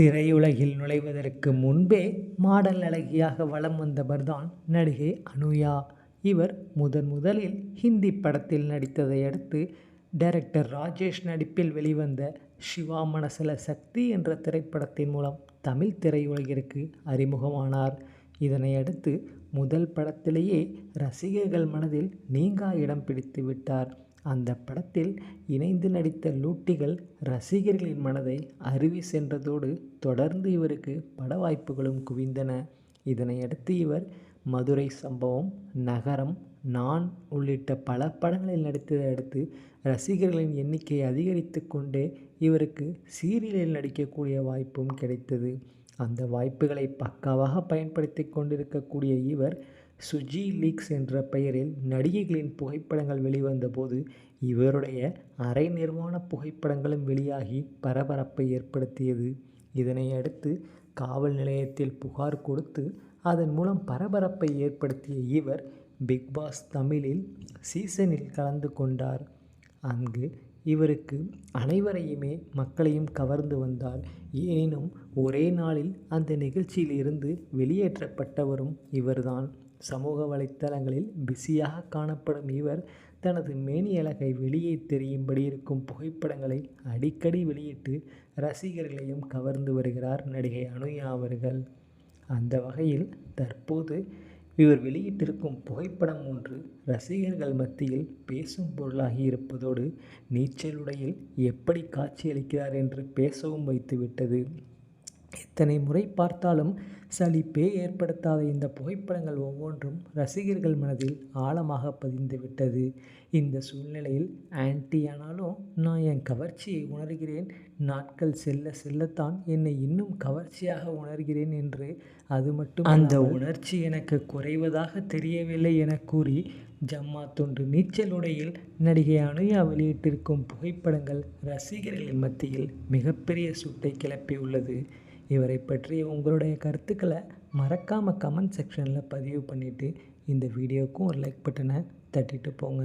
திரையுலகில் நுழைவதற்கு முன்பே மாடல் அழகியாக வலம் வந்தவர்தான் நடிகை அனுயா. இவர் முதன் முதலில் ஹிந்தி படத்தில் நடித்ததை அடுத்து டைரக்டர் ராஜேஷ் நடிப்பில் வெளிவந்த சிவா மனசில சக்தி என்ற திரைப்படத்தின் மூலம் தமிழ் திரையுலகிற்கு அறிமுகமானார். இதனை அடுத்து முதல் படத்திலேயே ரசிகர்கள் மனதில் நீங்கா இடம் பிடித்து விட்டார். அந்த படத்தில் இணைந்து நடித்த லூட்டிகள் ரசிகர்களின் மனதை அருவி சென்றதோடு தொடர்ந்து இவருக்கு பட வாய்ப்புகளும் குவிந்தன. இதனையடுத்து இவர் மதுரை சம்பவம் நகரம் நான் உள்ளிட்ட பல படங்களில் நடித்ததை அடுத்து ரசிகர்களின் எண்ணிக்கை அதிகரித்து கொண்டே இவருக்கு சீரியலில் நடிக்கக்கூடிய வாய்ப்பும் கிடைத்தது. அந்த வாய்ப்புகளை பக்காவாக பயன்படுத்தி கொண்டிருக்கக்கூடிய இவர் சுஜி லீக்ஸ் என்ற பெயரில் நடிகைகளின் புகைப்படங்கள் வெளிவந்தபோது இவருடைய அரை நிர்வாண புகைப்படங்களும் வெளியாகி பரபரப்பை ஏற்படுத்தியது. இதனை அடுத்து காவல் நிலையத்தில் புகார் கொடுத்து அதன் மூலம் பரபரப்பை ஏற்படுத்திய இவர் பிக் பாஸ் தமிழில் சீசனில் கலந்து கொண்டார். அங்கு இவருக்கு அனைவரையுமே மக்களையும் கவர்ந்து வந்தார். எனினும் ஒரே நாளில் அந்த நிகழ்ச்சியில் இருந்து வெளியேற்றப்பட்டவரும் இவர்தான். சமூக வலைத்தளங்களில் பிஸியாக காணப்படும் இவர் தனது மேனியழகை வெளியே தெரியும்படி இருக்கும் புகைப்படங்களை அடிக்கடி வெளியிட்டு ரசிகர்களையும் கவர்ந்து வருகிறார் நடிகை அனுயா அவர்கள். அந்த வகையில் தற்போது இவர் வெளியிட்டிருக்கும் புகைப்படம் ஒன்று ரசிகர்கள் மத்தியில் பேசும் பொருளாகி இருப்பதோடு நீச்சலுடையில் எப்படி காட்சியளிக்கிறார் என்று பேசவும் வைத்துவிட்டது. எத்தனை முறை பார்த்தாலும் சலிப்பே ஏற்படுத்தாத இந்த புகைப்படங்கள் ஒவ்வொன்றும் ரசிகர்கள் மனதில் ஆழமாக பதிந்து விட்டது. இந்த சூழ்நிலையில் ஆன்டி ஆனாலும் நான் என் கவர்ச்சியை உணர்கிறேன். நாட்கள் செல்ல செல்லத்தான் என்னை இன்னும் கவர்ச்சியாக உணர்கிறேன் என்று அது மட்டும் அந்த உணர்ச்சி எனக்கு குறைவதாக தெரியவில்லை என கூறி ஜம்மா தொன்று நீச்சல் உடையில் நடிகை அனுயா வெளியிட்டிருக்கும் புகைப்படங்கள் ரசிகர்கள் மத்தியில் மிகப்பெரிய சூட்டை கிளப்பியுள்ளது. இவரை பற்றி உங்களுடைய கருத்துக்களை மறக்காமல் கமெண்ட் செக்ஷனில் பதிவு பண்ணிவிட்டு இந்த வீடியோவுக்கும் ஒரு லைக் பட்டனை தட்டிட்டு போங்க.